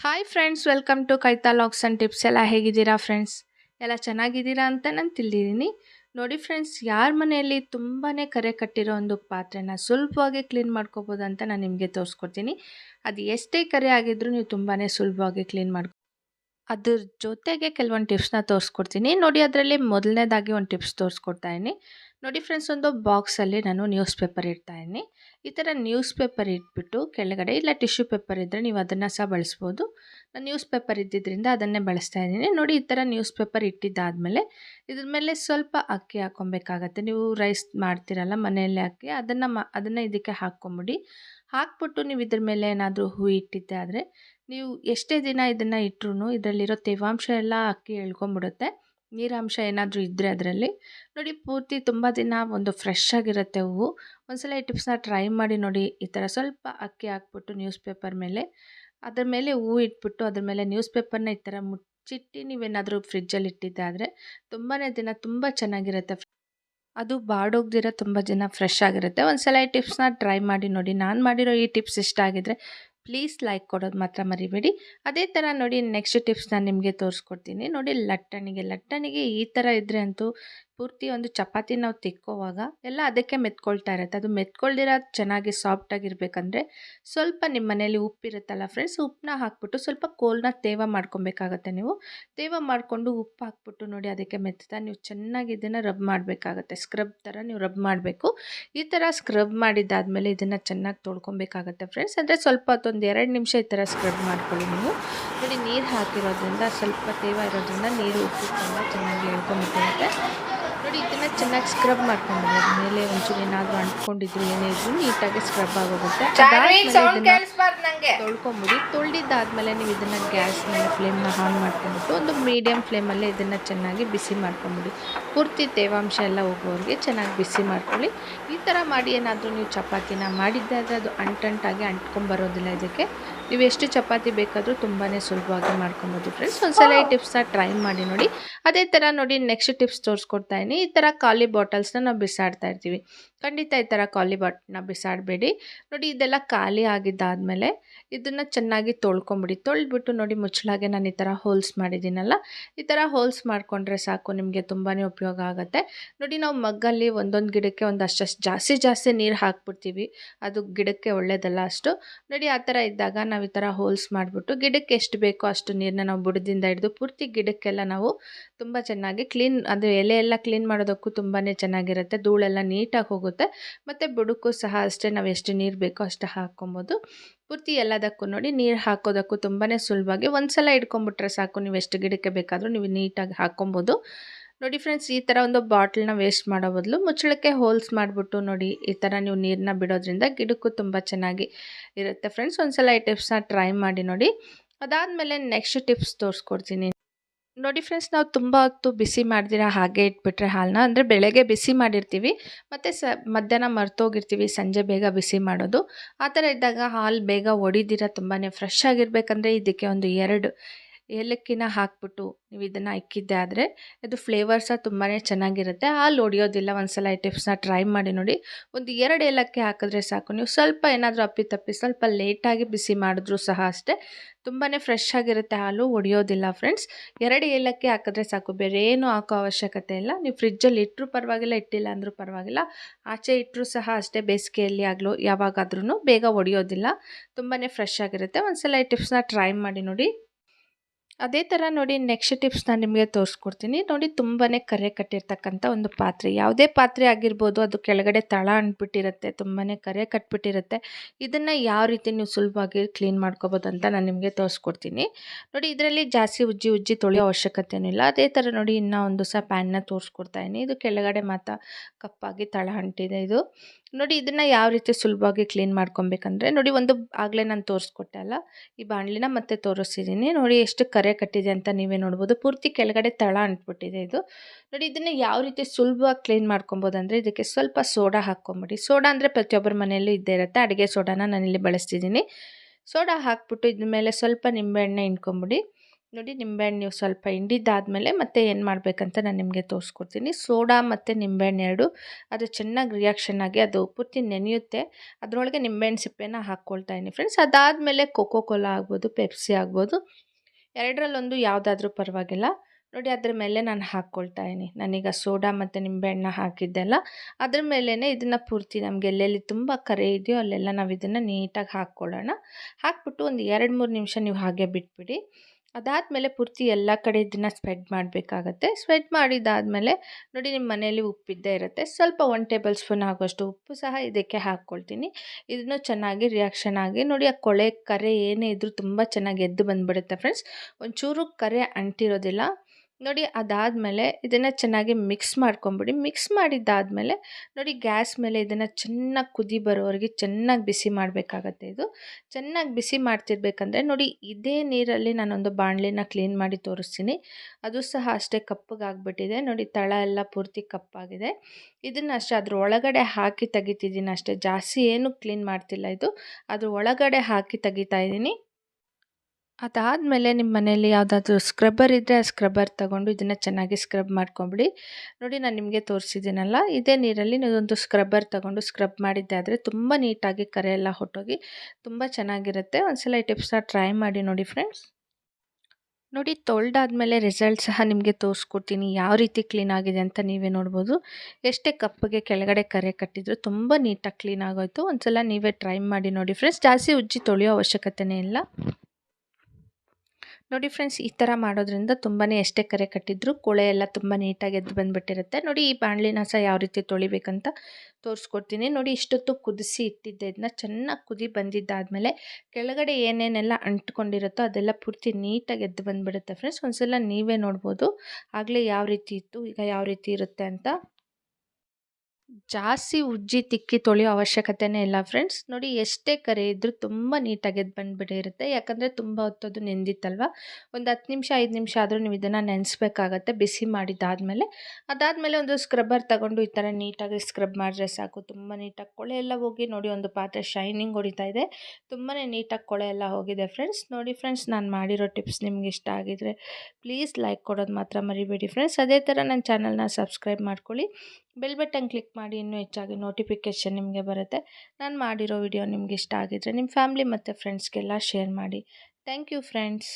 Hi friends welcome to ಕೈತಾ LOX and tips ಎಲ್ಲ ಹೇಗಿದ್ದೀರಾ ಫ್ರೆಂಡ್ಸ್ ಎಲ್ಲ ಚೆನ್ನಾಗಿದ್ದೀರಾ ಅಂತ ನಾನು ತಿಳಿದಿದ್ದೀನಿ. ನೋಡಿ ಫ್ರೆಂಡ್ಸ್ ಯಾರ ಮನೆಯಲ್ಲಿ ತುಂಬಾ ಕರೆ ಕಟ್ಟಿರೋ ಒಂದು ಪಾತ್ರೆನ ಸುಲಭವಾಗಿ ಕ್ಲೀನ್ ಮಾಡ್ಕೋಬೋದು ಅಂತ ನಾನು ನಿಮಗೆ ತೋರಿಸ್ಕೊಡ್ತೀನಿ. ಅದು ಎಷ್ಟೇ ಕರೆ ಆಗಿದ್ರೂ ನೀವು ತುಂಬಾ ಸುಲಭವಾಗಿ ಕ್ಲೀನ್ ಮಾಡ್ಕೊ ಅದ್ರ ಜೊತೆಗೆ ಕೆಲವೊಂದು ಟಿಪ್ಸ್ನ ತೋರಿಸ್ಕೊಡ್ತೀನಿ. ನೋಡಿ ಅದರಲ್ಲಿ ಮೊದಲನೇದಾಗಿ ಒಂದು ಟಿಪ್ಸ್ ತೋರಿಸ್ಕೊಡ್ತಾ ನೋಡಿ ಫ್ರೆಂಡ್ಸ್ ಒಂದು ಬಾಕ್ಸಲ್ಲಿ ನಾನು ನ್ಯೂಸ್ ಪೇಪರ್ ಇಡ್ತಾ ಇದ್ದೀನಿ. ಈ ಥರ ನ್ಯೂಸ್ ಪೇಪರ್ ಇಟ್ಬಿಟ್ಟು ಕೆಳಗಡೆ ಇಲ್ಲ ಟಿಶ್ಯೂ ಪೇಪರ್ ಇದ್ದರೆ ನೀವು ಅದನ್ನು ಸಹ ಬಳಸ್ಬೋದು. ನಾನು ನ್ಯೂಸ್ ಪೇಪರ್ ಇದ್ದಿದ್ದರಿಂದ ಅದನ್ನೇ ಬಳಸ್ತಾ ಇದ್ದೀನಿ. ನೋಡಿ ಈ ಥರ ನ್ಯೂಸ್ ಪೇಪರ್ ಇಟ್ಟಿದ್ದಾದಮೇಲೆ ಇದ್ರ ಮೇಲೆ ಸ್ವಲ್ಪ ಅಕ್ಕಿ ಹಾಕ್ಕೊಬೇಕಾಗತ್ತೆ. ನೀವು ರೈಸ್ ಮಾಡ್ತೀರಲ್ಲ ಮನೆಯಲ್ಲೇ ಅಕ್ಕಿ, ಅದನ್ನು ಮಾ, ಅದನ್ನು ಇದಕ್ಕೆ ಹಾಕ್ಕೊಂಬಿಡಿ. ಹಾಕ್ಬಿಟ್ಟು ನೀವು ಇದ್ರ ಮೇಲೆ ಏನಾದರೂ ಹೂ ಇಟ್ಟಿದ್ದೆ ಆದರೆ ನೀವು ಎಷ್ಟೇ ದಿನ ಇದನ್ನು ಇಟ್ಟರು ಇದರಲ್ಲಿರೋ ತೇವಾಂಶ ಎಲ್ಲ ಅಕ್ಕಿ ಎಳ್ಕೊಂಬಿಡುತ್ತೆ. ನೀರಾಂಶ ಏನಾದರೂ ಇದ್ದರೆ ಅದರಲ್ಲಿ. ನೋಡಿ, ಪೂರ್ತಿ ತುಂಬ ದಿನ ಒಂದು ಫ್ರೆಶ್ ಆಗಿರುತ್ತೆ ಹೂವು. ಒಂದ್ಸಲ ಈ ಟಿಪ್ಸ್ನ ಟ್ರೈ ಮಾಡಿ ನೋಡಿ ಈ ಥರ ಸ್ವಲ್ಪ ಅಕ್ಕಿ ಹಾಕ್ಬಿಟ್ಟು ನ್ಯೂಸ್ ಪೇಪರ್ ಮೇಲೆ. ಅದ್ರ ಮೇಲೆ ಹೂವು ಇಟ್ಬಿಟ್ಟು ಅದ್ರ ಮೇಲೆ ನ್ಯೂಸ್ ಪೇಪರ್ನ ಈ ಥರ ಮುಚ್ಚಿಟ್ಟು ನೀವೇನಾದರೂ ಫ್ರಿಜ್ಜಲ್ಲಿ ಇಟ್ಟಿದ್ದಾದರೆ ತುಂಬಾ ದಿನ ತುಂಬ ಚೆನ್ನಾಗಿರುತ್ತೆ. ಅದು ಬಾಡೋಗ್ದಿರೋ ತುಂಬ ದಿನ ಫ್ರೆಶ್ ಆಗಿರುತ್ತೆ. ಒಂದ್ಸಲ ಈ ಟಿಪ್ಸ್ನ ಟ್ರೈ ಮಾಡಿ ನೋಡಿ. ನಾನು ಮಾಡಿರೋ ಈ ಟಿಪ್ಸ್ ಇಷ್ಟ ಆಗಿದ್ರೆ ಪ್ಲೀಸ್ ಲೈಕ್ ಕೊಡೋದು ಮಾತ್ರ ಮರಿಬೇಡಿ. ಅದೇ ಥರ ನೋಡಿ ನೆಕ್ಸ್ಟ್ ಟಿಪ್ಸ್ ನಾನು ನಿಮಗೆ ತೋರಿಸ್ಕೊಡ್ತೀನಿ. ನೋಡಿ, ಲಟ್ಟಣಿಗೆ ಲಟ್ಟಣಿಗೆ ಈ ಥರ ಇದ್ದರೆ ಅಂತೂ ಪೂರ್ತಿ ಒಂದು ಚಪಾತಿ ನಾವು ತಿಕ್ಕೋವಾಗ ಎಲ್ಲ ಅದಕ್ಕೆ ಮೆತ್ಕೊಳ್ತಾ ಇರುತ್ತೆ. ಅದು ಮೆತ್ಕೊಳ್ದಿರೋ ಚೆನ್ನಾಗಿ ಸಾಫ್ಟಾಗಿರ್ಬೇಕಂದ್ರೆ ಸ್ವಲ್ಪ ನಿಮ್ಮ ಮನೇಲಿ ಉಪ್ಪಿರುತ್ತಲ್ಲ ಫ್ರೆಂಡ್ಸ್ ಉಪ್ಪನ್ನ ಹಾಕ್ಬಿಟ್ಟು ಸ್ವಲ್ಪ ಕೋಲ್ನ ತೇವ ಮಾಡ್ಕೊಬೇಕಾಗತ್ತೆ ನೀವು. ತೇವ ಮಾಡಿಕೊಂಡು ಉಪ್ಪು ಹಾಕ್ಬಿಟ್ಟು ನೋಡಿ ಅದಕ್ಕೆ ಮೆತ್ತಾ ನೀವು ಚೆನ್ನಾಗಿ ಇದನ್ನು ರಬ್ ಮಾಡಬೇಕಾಗತ್ತೆ. ಸ್ಕ್ರಬ್ ಥರ ನೀವು ರಬ್ ಮಾಡಬೇಕು. ಈ ಥರ ಸ್ಕ್ರಬ್ ಮಾಡಿದ್ದಾದಮೇಲೆ ಇದನ್ನು ಚೆನ್ನಾಗಿ ತೊಳ್ಕೊಬೇಕಾಗತ್ತೆ ಫ್ರೆಂಡ್ಸ್ ಅಂದರೆ ಸ್ವಲ್ಪ ಹೊತ್ತೊಂದು ಎರಡು ನಿಮಿಷ ಈ ಥರ ಸ್ಕ್ರಬ್ ಮಾಡ್ಕೊಳ್ಳಿ ನೀವು. ನೋಡಿ ನೀರು ಹಾಕಿರೋದ್ರಿಂದ ಸ್ವಲ್ಪ ತೇವ ಇರೋದ್ರಿಂದ ನೀರು ಉಪ್ಪು ಚೆನ್ನಾಗಿ ಹೇಳ್ಕೊಂಬಿಟ್ಟಿರುತ್ತೆ ನೋಡಿ ಇದನ್ನು ಚೆನ್ನಾಗಿ ಸ್ಕ್ರಬ್ ಮಾಡ್ಕೊಂಡ್ರೆ ಮೇಲೆ ಒಂಚೂರು ಏನಾದರೂ ಅಂಟ್ಕೊಂಡಿದ್ರು ಏನೇ ಇದ್ರು ನೀಟಾಗಿ ಸ್ಕ್ರಬ್ ಆಗೋಗುತ್ತೆ. ತೊಳ್ಕೊಂಬಿಡಿ. ತೊಳೆದಿದ್ದಾದ್ಮೇಲೆ ನೀವು ಇದನ್ನು ಗ್ಯಾಸ್ ಮೇಲೆ ಫ್ಲೇಮ್ನ ಆನ್ ಮಾಡ್ಕೊಂಡ್ಬಿಟ್ಟು ಒಂದು ಮೀಡಿಯಮ್ ಫ್ಲೇಮಲ್ಲೇ ಇದನ್ನು ಚೆನ್ನಾಗಿ ಬಿಸಿ ಮಾಡ್ಕೊಂಬಿಡಿ. ಪೂರ್ತಿ ತೇವಾಂಶ ಎಲ್ಲ ಹೋಗೋರಿಗೆ ಚೆನ್ನಾಗಿ ಬಿಸಿ ಮಾಡ್ಕೊಳ್ಳಿ. ಈ ಥರ ಮಾಡಿ ಏನಾದರೂ ನೀವು ಚಪಾತಿನ ಮಾಡಿದ್ದೆ ಆದರೆ ಅದು ಅಂಟಂಟಾಗಿ ಅಂಟ್ಕೊಂಬರೋದಿಲ್ಲ ಇದಕ್ಕೆ. ನೀವು ಎಷ್ಟು ಚಪಾತಿ ಬೇಕಾದರೂ ತುಂಬಾ ಸುಲಭವಾಗಿ ಮಾಡ್ಕೊಬೋದು ಫ್ರೆಂಡ್ಸ್ ಒಂದ್ಸಲ ಈ ಟಿಪ್ಸ್ನ ಟ್ರೈ ಮಾಡಿ ನೋಡಿ. ಅದೇ ಥರ ನೋಡಿ ನೆಕ್ಸ್ಟ್ ಟಿಪ್ಸ್ ತೋರಿಸ್ಕೊಡ್ತಾ ಇದ್ದೀನಿ. ಈ ಥರ ಖಾಲಿ ಬಾಟಲ್ಸ್ನ ನಾವು ಬಿಸಾಡ್ತಾ ಇರ್ತೀವಿ. ಖಂಡಿತ ಈ ಥರ ಖಾಲಿ ಬಾಟ್ನ ಬಿಸಾಡಬೇಡಿ. ನೋಡಿ ಇದೆಲ್ಲ ಖಾಲಿ ಆಗಿದ್ದಾದಮೇಲೆ ಇದನ್ನು ಚೆನ್ನಾಗಿ ತೊಳ್ಕೊಂಬಿಡಿ. ತೊಳೆದ್ಬಿಟ್ಟು ನೋಡಿ ಮುಚ್ಚಳಾಗೆ ನಾನು ಈ ಥರ ಹೋಲ್ಸ್ ಮಾಡಿದ್ದೀನಲ್ಲ ಈ ಥರ ಹೋಲ್ಸ್ ಮಾಡಿಕೊಂಡ್ರೆ ಸಾಕು ನಿಮಗೆ ತುಂಬಾ ಉಪಯೋಗ ಆಗುತ್ತೆ. ನೋಡಿ ನಾವು ಮಗ್ಗಲ್ಲಿ ಒಂದೊಂದು ಗಿಡಕ್ಕೆ ಒಂದು ಜಾಸ್ತಿ ಜಾಸ್ತಿ ನೀರು ಹಾಕ್ಬಿಡ್ತೀವಿ. ಅದು ಗಿಡಕ್ಕೆ ಒಳ್ಳೆಯದಲ್ಲ ಅಷ್ಟು. ನೋಡಿ ಆ ಥರ ಇದ್ದಾಗ ನಾವು ಈ ಥರ ಹೋಲ್ಸ್ ಮಾಡಿಬಿಟ್ಟು ಗಿಡಕ್ಕೆ ಎಷ್ಟು ಬೇಕೋ ಅಷ್ಟು ನೀರನ್ನ ನಾವು ಬುಡದಿಂದ ಹಿಡಿದು ಪೂರ್ತಿ ಗಿಡಕ್ಕೆಲ್ಲ ನಾವು ತುಂಬ ಚೆನ್ನಾಗಿ ಕ್ಲೀನ್ ಅದು ಎಲೆ ಎಲ್ಲ ಕ್ಲೀನ್ ಮಾಡೋದಕ್ಕೂ ತುಂಬಾ ಚೆನ್ನಾಗಿರುತ್ತೆ. ಧೂಳೆಲ್ಲ ನೀಟಾಗಿ ಹೋಗುತ್ತೆ. ಮತ್ತು ಬುಡಕ್ಕೂ ಸಹ ಅಷ್ಟೇ ನಾವು ಎಷ್ಟು ನೀರು ಬೇಕೋ ಅಷ್ಟು ಹಾಕ್ಕೊಬೋದು. ಪೂರ್ತಿ ಎಲ್ಲದಕ್ಕೂ ನೋಡಿ ನೀರು ಹಾಕೋದಕ್ಕೂ ತುಂಬಾ ಸುಲಭವಾಗಿ ಒಂದು ಸಲ ಇಟ್ಕೊಂಬಿಟ್ರೆ ಸಾಕು. ನೀವು ಎಷ್ಟು ಗಿಡಕ್ಕೆ ಬೇಕಾದರೂ ನೀವು ನೀಟಾಗಿ ಹಾಕ್ಕೊಬೋದು. ನೋಡಿ ಫ್ರೆಂಡ್ಸ್ ಈ ಥರ ಒಂದು ಬಾಟ್ಲನ್ನ ವೇಸ್ಟ್ ಮಾಡೋ ಬದಲು ಮುಚ್ಚಳಕ್ಕೆ ಹೋಲ್ಸ್ ಮಾಡಿಬಿಟ್ಟು ನೋಡಿ ಈ ಥರ ನೀವು ನೀರನ್ನ ಬಿಡೋದ್ರಿಂದ ಗಿಡಕ್ಕೂ ತುಂಬ ಚೆನ್ನಾಗಿ ಇರುತ್ತೆ ಫ್ರೆಂಡ್ಸ್ ಒಂದ್ಸಲ ಈ ಟಿಪ್ಸ್ನ ಟ್ರೈ ಮಾಡಿ ನೋಡಿ. ಅದಾದಮೇಲೆ ನೆಕ್ಸ್ಟ್ ಟಿಪ್ಸ್ ತೋರಿಸ್ಕೊಡ್ತೀನಿ. ನೋಡಿ ಫ್ರೆಂಡ್ಸ್ ನಾವು ತುಂಬ ಹೊತ್ತು ಬಿಸಿ ಮಾಡ್ದಿರ ಹಾಗೆ ಇಟ್ಬಿಟ್ರೆ ಹಾಲನ್ನ ಅಂದರೆ ಬೆಳಗ್ಗೆ ಬಿಸಿ ಮಾಡಿರ್ತೀವಿ, ಮತ್ತು ಸ, ಮಧ್ಯಾಹ್ನ ಮರ್ತೋಗಿರ್ತೀವಿ, ಸಂಜೆ ಬೇಗ ಬಿಸಿ ಮಾಡೋದು. ಆ ಥರ ಇದ್ದಾಗ ಹಾಲು ಬೇಗ ಒಡಿದಿರ ತುಂಬಾ ಫ್ರೆಶ್ ಆಗಿರಬೇಕಂದ್ರೆ ಇದಕ್ಕೆ ಒಂದು ಎರಡು ಏಲಕ್ಕಿನ ಹಾಕ್ಬಿಟ್ಟು ನೀವು ಇದನ್ನು ಇಕ್ಕಿದ್ದೆ ಆದರೆ ಅದು ಫ್ಲೇವರ್ ಸಹ ತುಂಬಾ ಚೆನ್ನಾಗಿರುತ್ತೆ. ಹಾಲು ಒಡಿಯೋದಿಲ್ಲ ಒಂದು ಸಲ ಈ ಟಿಪ್ಸ್ನ ಟ್ರೈ ಮಾಡಿ ನೋಡಿ. ಒಂದು ಎರಡು ಏಲಕ್ಕಿ ಹಾಕಿದ್ರೆ ಸಾಕು. ನೀವು ಸ್ವಲ್ಪ ಏನಾದರೂ ಅಪ್ಪಿ ತಪ್ಪಿ ಸ್ವಲ್ಪ ಲೇಟಾಗಿ ಬಿಸಿ ಮಾಡಿದ್ರೂ ಸಹ ಅಷ್ಟೇ ತುಂಬಾ ಫ್ರೆಶ್ ಆಗಿರುತ್ತೆ ಹಾಲು, ಒಡೆಯೋದಿಲ್ಲ ಫ್ರೆಂಡ್ಸ್ ಎರಡು ಏಲಕ್ಕಿ ಹಾಕಿದ್ರೆ ಸಾಕು. ಬೇರೆ ಏನೂ ಹಾಕೋ ಅವಶ್ಯಕತೆ ಇಲ್ಲ. ನೀವು ಫ್ರಿಜ್ಜಲ್ಲಿ ಇಟ್ಟರೂ ಪರವಾಗಿಲ್ಲ, ಇಟ್ಟಿಲ್ಲ ಅಂದರೂ ಪರವಾಗಿಲ್ಲ. ಆಚೆ ಇಟ್ಟರೂ ಸಹ ಅಷ್ಟೇ ಬೇಸಿಗೆಯಲ್ಲಿ ಆಗಲೂ ಯಾವಾಗಾದ್ರೂ ಬೇಗ ಒಡೆಯೋದಿಲ್ಲ. ತುಂಬಾ ಫ್ರೆಶ್ ಆಗಿರುತ್ತೆ. ಒಂದು ಸಲ ಈ ಟಿಪ್ಸ್ನ ಟ್ರೈ ಮಾಡಿ ನೋಡಿ. ಅದೇ ಥರ ನೋಡಿ ನೆಕ್ಸ್ಟ್ ಟಿಪ್ಸ್ ನಾನು ನಿಮಗೆ ತೋರಿಸ್ಕೊಡ್ತೀನಿ. ನೋಡಿ ತುಂಬಾ ಕರೆ ಕಟ್ಟಿರ್ತಕ್ಕಂಥ ಒಂದು ಪಾತ್ರೆ. ಯಾವುದೇ ಪಾತ್ರೆ ಆಗಿರ್ಬೋದು ಅದು ಕೆಳಗಡೆ ತಳ ಅಂಟ್ಬಿಟ್ಟಿರುತ್ತೆ ತುಂಬಾ ಕರೆ ಕಟ್ಬಿಟ್ಟಿರುತ್ತೆ. ಇದನ್ನು ಯಾವ ರೀತಿ ನೀವು ಸುಲಭವಾಗಿ ಕ್ಲೀನ್ ಮಾಡ್ಕೋಬೋದು ಅಂತ ನಾನು ನಿಮಗೆ ತೋರಿಸ್ಕೊಡ್ತೀನಿ. ನೋಡಿ ಇದರಲ್ಲಿ ಜಾಸ್ತಿ ಉಜ್ಜಿ ಉಜ್ಜಿ ತೊಳೆಯೋ ಅವಶ್ಯಕತೆಯೂ ಇಲ್ಲ. ಅದೇ ಥರ ನೋಡಿ ಇನ್ನೂ ಒಂದು ಸಹ ಪ್ಯಾನ್ನ ತೋರಿಸ್ಕೊಡ್ತಾ ಇದ್ದೀನಿ ಇದು ಕೆಳಗಡೆ ಮಾತ್ರ ಕಪ್ಪಾಗಿ ತಳ ಅಂಟಿದೆ ಇದು. ನೋಡಿ ಇದನ್ನು ಯಾವ ರೀತಿ ಸುಲಭವಾಗಿ ಕ್ಲೀನ್ ಮಾಡ್ಕೊಬೇಕಂದ್ರೆ ನೋಡಿ ಒಂದು ಆಗಲೇ ನಾನು ತೋರಿಸ್ಕೊಟ್ಟೆ ಅಲ್ಲ? ಈ ಬಾಣಲಿನ ಮತ್ತೆ ತೋರಿಸ್ತಿದ್ದೀನಿ ನೋಡಿ ಎಷ್ಟು ಕರೆ ಕಟ್ಟಿದೆ ಅಂತ ನೀವೇ ನೋಡ್ಬೋದು. ಪೂರ್ತಿ ಕೆಳಗಡೆ ತಳ ಅಂಟ್ಬಿಟ್ಟಿದೆ ಇದು. ನೋಡಿ ಇದನ್ನು ಯಾವ ರೀತಿ ಸುಲಭವಾಗಿ ಕ್ಲೀನ್ ಮಾಡ್ಕೊಬೋದು ಅಂದರೆ ಇದಕ್ಕೆ ಸ್ವಲ್ಪ ಸೋಡಾ ಹಾಕ್ಕೊಂಬಿಡಿ. ಸೋಡಾ ಅಂದರೆ ಪ್ರತಿಯೊಬ್ಬರ ಮನೆಯಲ್ಲೂ ಇದ್ದೇ ಇರುತ್ತೆ. ಅಡುಗೆ ಸೋಡಾನ ನಾನಿಲ್ಲಿ ಬಳಸ್ತಿದ್ದೀನಿ ಸೋಡಾ ಹಾಕ್ಬಿಟ್ಟು ಇದ್ರ ಮೇಲೆ ಸ್ವಲ್ಪ ನಿಂಬೆಹಣ್ಣೆ ಹಿಂಡ್ಕೊಂಬಿಡಿ. ನೋಡಿ, ನಿಂಬೆಹಣ್ಣು ನೀವು ಸ್ವಲ್ಪ ಹಿಂಡಿದ್ದಾದಮೇಲೆ ಮತ್ತೆ ಏನು ಮಾಡಬೇಕಂತ ನಾನು ನಿಮಗೆ ತೋರಿಸ್ಕೊಡ್ತೀನಿ. ಸೋಡಾ ಮತ್ತು ನಿಂಬೆಹಣ್ಣು ಎರಡು. ಅದು ಚೆನ್ನಾಗಿ ರಿಯಾಕ್ಷನ್ ಆಗಿ ಅದು ಪೂರ್ತಿ ನೆನೆಯುತ್ತೆ. ಅದರೊಳಗೆ ನಿಂಬೆಹಣ್ಣು ಸಿಪ್ಪೆನ ಹಾಕ್ಕೊಳ್ತಾ ಇದ್ದೀನಿ ಫ್ರೆಂಡ್ಸ್ ಅದಾದಮೇಲೆ ಕೊಕೋ ಕೋಲಾ ಆಗ್ಬೋದು ಪೆಪ್ಸಿ ಆಗ್ಬೋದು. ಎರಡರಲ್ಲೊಂದು ಯಾವುದಾದ್ರೂ ಪರವಾಗಿಲ್ಲ. ನೋಡಿ, ಅದ್ರ ಮೇಲೆ ನಾನು ಹಾಕ್ಕೊಳ್ತಾ ಇದ್ದೀನಿ. ನಾನೀಗ ಸೋಡಾ ಮತ್ತು ನಿಂಬೆಹಣ್ಣ ಹಾಕಿದ್ದೆಲ್ಲ ಅದ್ರ ಮೇಲೇ ಇದನ್ನು ಪೂರ್ತಿ ನಮಗೆ ಎಲ್ಲೆಲ್ಲಿ ತುಂಬ ಕರೆ ಇದೆಯೋ ಅಲ್ಲೆಲ್ಲ ನಾವು ಇದನ್ನು ನೀಟಾಗಿ ಹಾಕ್ಕೊಳ್ಳೋಣ. ಹಾಕ್ಬಿಟ್ಟು ಒಂದು ಎರಡು ಮೂರು ನಿಮಿಷ ನೀವು ಹಾಗೆ ಬಿಟ್ಬಿಡಿ. ಅದಾದಮೇಲೆ ಪೂರ್ತಿ ಎಲ್ಲ ಕಡೆ ಇದನ್ನು ಸ್ಪ್ರೆಡ್ ಮಾಡಬೇಕಾಗತ್ತೆ. ಸ್ಪ್ರೆಡ್ ಮಾಡಿದ್ದಾದಮೇಲೆ ನೋಡಿ ನಿಮ್ಮ ಮನೆಯಲ್ಲಿ ಉಪ್ಪಿದ್ದೇ ಇರುತ್ತೆ. ಸ್ವಲ್ಪ ಒನ್ ಟೇಬಲ್ ಸ್ಪೂನ್ ಆಗೋಷ್ಟು ಉಪ್ಪು ಸಹ ಇದಕ್ಕೆ ಹಾಕ್ಕೊಳ್ತೀನಿ ಇದನ್ನು ಚೆನ್ನಾಗಿ ರಿಯಾಕ್ಷನ್ ಆಗಿ ನೋಡಿ ಆ ಕೊಳೆ, ಕರೆ ಏನೇ ಇದ್ದರೂ ತುಂಬ ಚೆನ್ನಾಗಿ ಎದ್ದು ಬಂದುಬಿಡುತ್ತೆ ಫ್ರೆಂಡ್ಸ್ ಒಂಚೂರು ಕರೆ ಅಂಟಿರೋದಿಲ್ಲ. ನೋಡಿ ಅದಾದಮೇಲೆ ಇದನ್ನು ಚೆನ್ನಾಗಿ ಮಿಕ್ಸ್ ಮಾಡ್ಕೊಂಬಿಡಿ. ಮಿಕ್ಸ್ ಮಾಡಿದ್ದಾದಮೇಲೆ ನೋಡಿ ಗ್ಯಾಸ್ ಮೇಲೆ ಇದನ್ನು ಚೆನ್ನಾಗಿ ಕುದಿ ಬರೋವರೆಗೆ ಚೆನ್ನಾಗಿ ಬಿಸಿ ಮಾಡಬೇಕಾಗತ್ತೆ ಇದು. ಚೆನ್ನಾಗಿ ಬಿಸಿ ಮಾಡ್ತಿರ್ಬೇಕಂದ್ರೆ ನೋಡಿ ಇದೇ ನೀರಲ್ಲಿ ನಾನೊಂದು ಬಾಣಲಿನ ಕ್ಲೀನ್ ಮಾಡಿ ತೋರಿಸ್ತೀನಿ. ಅದು ಸಹ ಅಷ್ಟೇ ಕಪ್ಪಗಾಗ್ಬಿಟ್ಟಿದೆ. ನೋಡಿ ತಳ ಎಲ್ಲ ಪೂರ್ತಿ ಕಪ್ಪಾಗಿದೆ. ಇದನ್ನು ಅಷ್ಟೇ ಅದ್ರ ಒಳಗಡೆ ಹಾಕಿ ತೆಗಿತಿದ್ದೀನಿ ಅಷ್ಟೇ. ಜಾಸ್ತಿ ಏನು ಕ್ಲೀನ್ ಮಾಡ್ತಿಲ್ಲ ಇದು. ಅದ್ರ ಒಳಗಡೆ ಹಾಕಿ ತೆಗಿತಾ ಇದ್ದೀನಿ. ಅದಾದಮೇಲೆ ನಿಮ್ಮ ಮನೇಲಿ ಯಾವುದಾದ್ರೂ ಸ್ಕ್ರಬ್ಬರ್ ಇದ್ದರೆ ಆ ಸ್ಕ್ರಬ್ಬರ್ ತಗೊಂಡು ಇದನ್ನು ಚೆನ್ನಾಗಿ ಸ್ಕ್ರಬ್ ಮಾಡ್ಕೊಂಬಿಡಿ. ನೋಡಿ ನಾನು ನಿಮಗೆ ತೋರಿಸಿದ್ದೀನಲ್ಲ, ಇದೇ ನೀರಲ್ಲಿ ನೀವೊಂದು ಸ್ಕ್ರಬ್ಬರ್ ತಗೊಂಡು ಸ್ಕ್ರಬ್ ಮಾಡಿದ್ದೆ ಆದರೆ ತುಂಬ ನೀಟಾಗಿ ಕರೆ ಎಲ್ಲ ಹೊಟ್ಟೋಗಿ ತುಂಬ ಚೆನ್ನಾಗಿರುತ್ತೆ. ಒಂದ್ಸಲ ಈ ಟಿಪ್ಸ್ನ ಟ್ರೈ ಮಾಡಿ ನೋಡಿ ಫ್ರೆಂಡ್ಸ್ ನೋಡಿ ತೊಳೆದಾದ್ಮೇಲೆ ರಿಸಲ್ಟ್ ಸಹ ನಿಮಗೆ ತೋರಿಸ್ಕೊಡ್ತೀನಿ. ಯಾವ ರೀತಿ ಕ್ಲೀನ್ ಆಗಿದೆ ಅಂತ ನೀವೇ ನೋಡ್ಬೋದು. ಎಷ್ಟೇ ಕಪ್ಪಿಗೆ ಕೆಳಗಡೆ ಕರೆ ಕಟ್ಟಿದ್ರು ತುಂಬ ನೀಟಾಗಿ ಕ್ಲೀನ್ ಆಗೋಯ್ತು. ಒಂದ್ಸಲ ನೀವೇ ಟ್ರೈ ಮಾಡಿ ನೋಡಿ ಫ್ರೆಂಡ್ಸ್ ಜಾಸ್ತಿ ಉಜ್ಜಿ ತೊಳೆಯೋ ಅವಶ್ಯಕತೆನೇ ಇಲ್ಲ. ನೋಡಿ ಫ್ರೆಂಡ್ಸ್ ಈ ಥರ ಮಾಡೋದ್ರಿಂದ ತುಂಬಾ ಎಷ್ಟೇ ಕರೆ ಕಟ್ಟಿದ್ರು ಕೊಳೆ ಎಲ್ಲ ತುಂಬ ನೀಟಾಗಿ ಎದ್ದು ಬಂದುಬಿಟ್ಟಿರುತ್ತೆ. ನೋಡಿ ಈ ಬಾಣಲಿನ ಸಹ ಯಾವ ರೀತಿ ತೊಳಿಬೇಕಂತ ತೋರಿಸ್ಕೊಡ್ತೀನಿ. ನೋಡಿ ಇಷ್ಟೊತ್ತು ಕುದಿಸಿ ಇಟ್ಟಿದ್ದೆ. ಇದನ್ನ ಚೆನ್ನಾಗಿ ಕುದಿ ಬಂದಿದ್ದಾದಮೇಲೆ ಕೆಳಗಡೆ ಏನೇನೆಲ್ಲ ಅಂಟ್ಕೊಂಡಿರುತ್ತೋ ಅದೆಲ್ಲ ಪೂರ್ತಿ ನೀಟಾಗಿ ಎದ್ದು ಬಂದುಬಿಡುತ್ತೆ ಫ್ರೆಂಡ್ಸ್ ಒಂದ್ಸಲ ನೀವೇ ನೋಡ್ಬೋದು. ಆಗಲೇ ಯಾವ ರೀತಿ ಇತ್ತು, ಈಗ ಯಾವ ರೀತಿ ಇರುತ್ತೆ ಅಂತ. ಜಾಸ್ತಿ ಉಜ್ಜಿ ತಿಕ್ಕಿ ತೊಳೆಯೋ ಅವಶ್ಯಕತೆನೇ ಇಲ್ಲ ಫ್ರೆಂಡ್ಸ್ ನೋಡಿ ಎಷ್ಟೇ ಕರೆ ಇದ್ದರೂ ತುಂಬ ನೀಟಾಗಿ ಎದ್ದು ಬಂದುಬಿಟ್ಟಿರುತ್ತೆ. ಯಾಕಂದರೆ ತುಂಬ ಹೊತ್ತದು ನೆಂದಿತ್ತಲ್ವ? ಒಂದು ಹತ್ತು ನಿಮಿಷ, ಐದು ನಿಮಿಷ ಆದರೂ ನೀವು ಇದನ್ನು ನೆನೆಸ್ಬೇಕಾಗತ್ತೆ ಬಿಸಿ ಮಾಡಿದ್ದಾದಮೇಲೆ. ಅದಾದಮೇಲೆ ಒಂದು ಸ್ಕ್ರಬ್ಬರ್ ತಗೊಂಡು ಈ ಥರ ನೀಟಾಗಿ ಸ್ಕ್ರಬ್ ಮಾಡಿದ್ರೆ ಸಾಕು. ತುಂಬ ನೀಟಾಗಿ ಕೊಳೆ ಎಲ್ಲ ಹೋಗಿ ನೋಡಿ ಒಂದು ಪಾತ್ರೆ ಶೈನಿಂಗ್ ಹೊಡಿತಾ ಇದೆ. ತುಂಬಾ ನೀಟಾಗಿ ಕೊಳೆ ಎಲ್ಲ ಹೋಗಿದೆ ಫ್ರೆಂಡ್ಸ್ ನೋಡಿ ಫ್ರೆಂಡ್ಸ್ ನಾನು ಮಾಡಿರೋ ಟಿಪ್ಸ್ ನಿಮ್ಗೆ ಇಷ್ಟ ಆಗಿದ್ರೆ ಪ್ಲೀಸ್ ಲೈಕ್ ಕೊಡೋದು ಮಾತ್ರ ಮರಿಬೇಡಿ ಫ್ರೆಂಡ್ಸ್ ಅದೇ ಥರ ನನ್ನ ಚಾನಲ್ನ ಸಬ್ಸ್ಕ್ರೈಬ್ ಮಾಡ್ಕೊಳ್ಳಿ. ಬೆಲ್ ಬಟನ್ ಕ್ಲಿಕ್ ಮಾಡಿ ಇನ್ನೂ ಹೆಚ್ಚಾಗಿ ನೋಟಿಫಿಕೇಷನ್ ನಿಮಗೆ ಬರುತ್ತೆ. ನಾನು ಮಾಡಿರೋ ವಿಡಿಯೋ ನಿಮಗೆ ಇಷ್ಟ ಆಗಿದ್ದರೆ ನಿಮ್ಮ ಫ್ಯಾಮ್ಲಿ ಮತ್ತು ಫ್ರೆಂಡ್ಸ್ಗೆಲ್ಲ ಶೇರ್ ಮಾಡಿ. Thank you friends